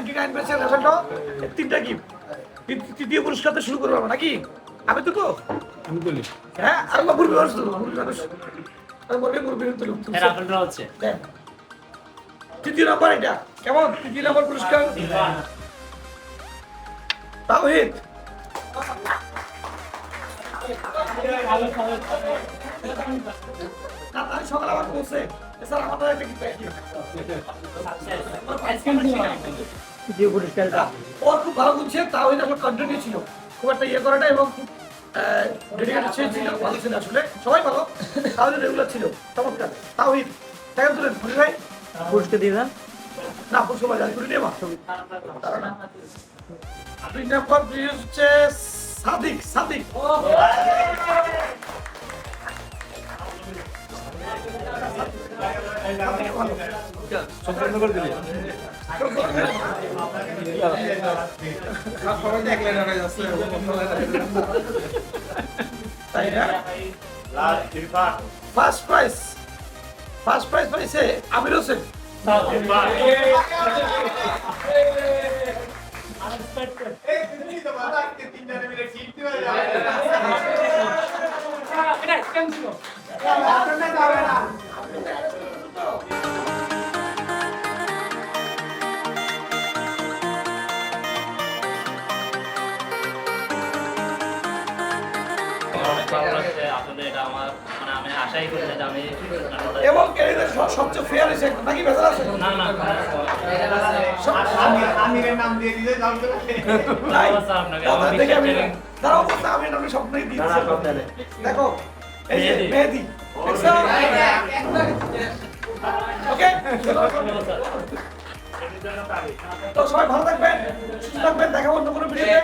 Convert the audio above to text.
আঙ্কিক আইন পেয়েছে রেশনটা তিনটা গিফট তৃতীয় পুরস্কার তো শুরু করব আমরা নাকি? আমি তো তো। আমি বলি হ্যাঁ আর হ্যাঁ। তৃতীয় নম্বর এটা। কেমন? তৃতীয় নম্বর পুরস্কার? তাওহিদ। সকালে আমার বলছে আমাদের পুরস্কারটা ওর খুব ভালো বুঝছে তাওহিদ আমার কন্টিনিউ ছিল। খুব একটা ইয়ে করাটা এবং খুব ডেডিকেটেড ছিল ছিল ভালো ছিল আসলে। সবাই ভালো রেগুলার ছিল চমৎকার। তাওহিদ তাকে তুলেন বুঝলি ভাই? পুরস্কার দিয়ে দেন। না পুরস্কার বাজার করে নেওয়া দুই নম্বর প্রিয় হচ্ছে সাদিক সাদিক। দিলি সবাই দেখলেন হয়ে যাচ্ছে তাই না ফার্স্ট প্রাইজ ফার্স্ট প্রাইজ পাইছে আমির হোসেন অনেক ভালো লাগছে আসলে এটা আমার মানে আমি আশাই করি যে আমি এবং ক্যারিয়ারের সবচেয়ে ফেয়ার নাকি ভেজাল আছে না না আমিরের নাম দিয়ে দিলে যাও তো নাই আপনাকে, আমার আমি দাঁড়াও আমি স্বপ্নই দিয়েছি দেখো এই যে মেহেদি ওকে তো সবাই ভালো থাকবেন সুস্থ থাকবেন দেখা অন্য কোনো ভিডিওতে